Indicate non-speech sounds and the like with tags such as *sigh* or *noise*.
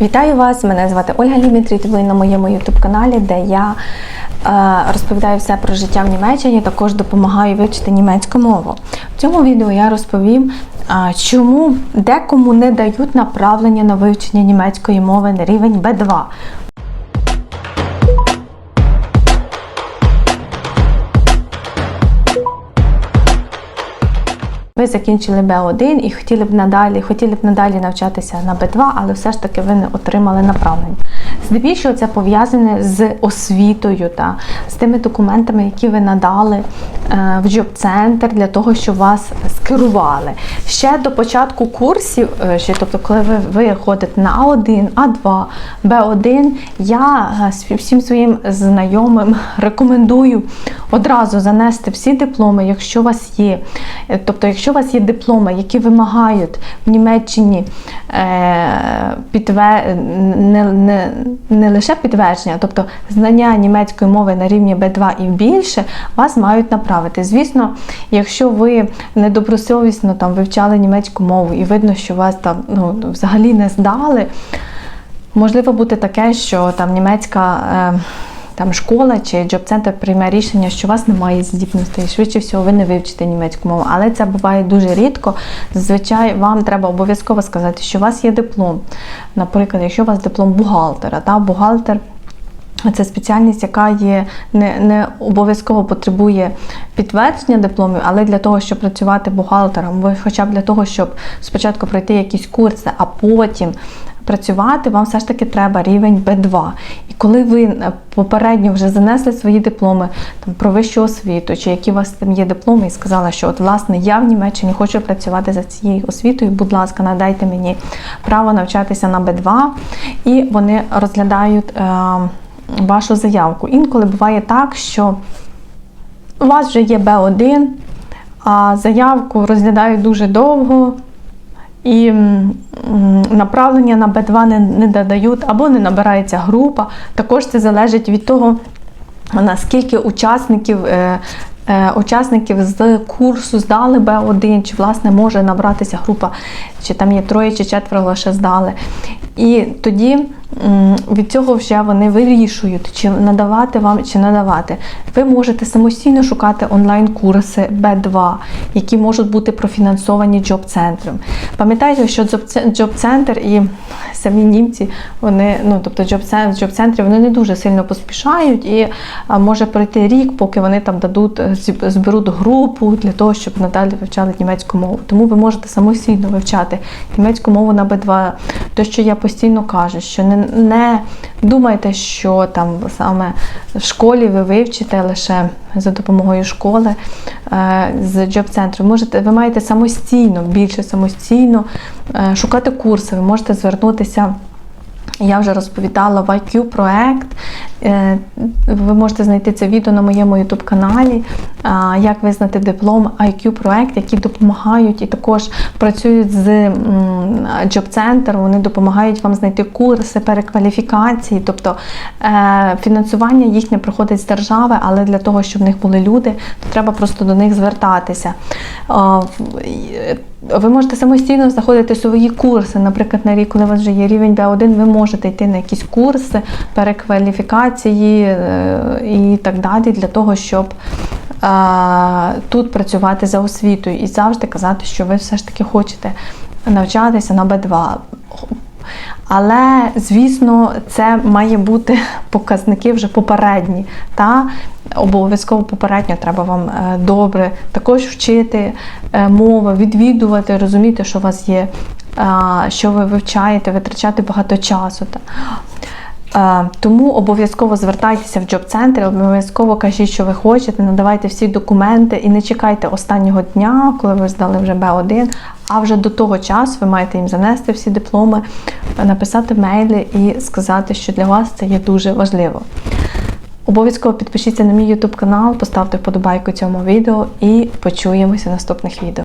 Вітаю вас! Мене звати Ольга Лімітріт. Ви на моєму ютуб-каналі, де я е, розповідаю все про життя в Німеччині. Також допомагаю вивчити німецьку мову. В цьому відео я розповім, е, чому декому не дають направлення на вивчення німецької мови на рівень B2. Ви закінчили Б1 і хотіли б надалі, хотіли б надалі навчатися на Б2, але все ж таки ви не отримали направлення. Здебільшого це пов'язане з освітою та з тими документами, які ви надали е, в джоб-центр для того, щоб вас скерували. Ще до початку курсів, е, ще, тобто, коли ви, ходите на А1, А2, Б1, я е, всім своїм знайомим рекомендую одразу занести всі дипломи, якщо у вас є. Тобто, якщо вас є дипломи, які вимагають в Німеччині е, підтвер... не, не, не лише підтвердження, тобто знання німецької мови на рівні B2 і більше, вас мають направити. Звісно, якщо ви недобросовісно там вивчали німецьку мову і видно, що вас там ну, взагалі не здали, можливо бути таке, що там німецька. Е, там школа чи джоб-центр прийме рішення, що у вас немає здібностей, швидше всього ви не вивчите німецьку мову. Але це буває дуже рідко. Зазвичай вам треба обов'язково сказати, що у вас є диплом. Наприклад, якщо у вас диплом бухгалтера, та бухгалтер. Це спеціальність, яка є не, не обов'язково потребує підтвердження дипломів, але для того, щоб працювати бухгалтером, хоча б для того, щоб спочатку пройти якісь курси, а потім працювати, вам все ж таки треба рівень B2. І коли ви е, попередньо вже занесли свої дипломи там, про вищу освіту, чи які у вас там є дипломи, і сказали, що от власне я в Німеччині хочу працювати за цією освітою, будь ласка, надайте мені право навчатися на B2, і вони розглядають. Е, вашу заявку. Інколи буває так, що у вас вже є Б1, а заявку розглядають дуже довго. І направлення на Б2 не, не додають або не набирається група. Також це залежить від того, наскільки учасників, е, е, учасників з курсу здали Б1, чи власне може набратися група, чи там є троє чи четверо лише здали. І тоді від цього вже вони вирішують, чи надавати вам, чи надавати. Ви можете самостійно шукати онлайн-курси Б2, які можуть бути профінансовані джоб-центром. Пам'ятайте, що джоб- джоб-центр і самі німці, вони, ну тобто джоб-центр, джоб-центри, вони не дуже сильно поспішають, і може пройти рік, поки вони там дадуть, зберуть групу для того, щоб надалі вивчали німецьку мову. Тому ви можете самостійно вивчати німецьку мову на Б2. То, що я постійно кажу, що не, не думайте, що там саме в школі ви вивчите лише за допомогою школи е, з джоб-центру. Можете, ви маєте самостійно, більше самостійно е, шукати курси. Ви можете звернутися. Я вже розповідала в IQ проект. Е, Ви можете знайти це відео на моєму youtube каналі, як визнати диплом IQ проект, які допомагають і також працюють з Center, Вони допомагають вам знайти курси, перекваліфікації, тобто е, фінансування їхнє проходить з держави, але для того, щоб в них були люди, то треба просто до них звертатися. Е, ви можете самостійно знаходити свої курси. Наприклад, на рік, коли у вас вже є рівень B1, ви можете йти на якісь курси, перекваліфікації е, і так далі, для того, щоб е, тут працювати за освітою і завжди казати, що ви все ж таки хочете навчатися на B2. Але, звісно, це має бути *laughs* показники вже попередні. Та обов'язково попередньо треба вам е, добре також вчити мови, відвідувати, розуміти, що у вас є, що ви вивчаєте, витрачати багато часу. Та. Тому обов'язково звертайтеся в джоб-центр, обов'язково кажіть, що ви хочете, надавайте всі документи і не чекайте останнього дня, коли ви здали вже Б1, а вже до того часу ви маєте їм занести всі дипломи, написати мейли і сказати, що для вас це є дуже важливо. Обов'язково підпишіться на мій YouTube канал, поставте вподобайку цьому відео і почуємося в наступних відео.